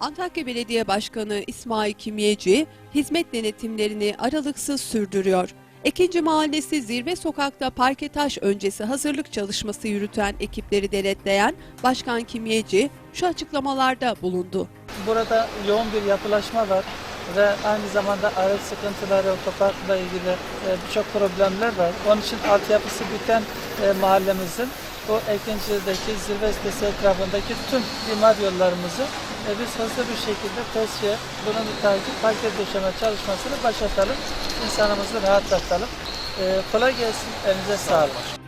Antakya Belediye Başkanı İsmail Kimyeci hizmet denetimlerini aralıksız sürdürüyor. Ekinci Mahallesi Zirve Sokak'ta parke taş öncesi hazırlık çalışması yürüten ekipleri denetleyen Başkan Kimyeci şu açıklamalarda bulundu. Burada yoğun bir yapılaşma var ve aynı zamanda araç sıkıntıları, otoparkla ilgili e, birçok problemler var. Onun için altyapısı biten e, mahallemizin bu Ekinci'deki zirve sitesi etrafındaki tüm imar yollarımızı e, biz hızlı bir şekilde tesviye, bunun bir takip, parke döşeme çalışmasını başlatalım. İnsanımızı rahatlatalım. E, kolay gelsin, elinize sağlık.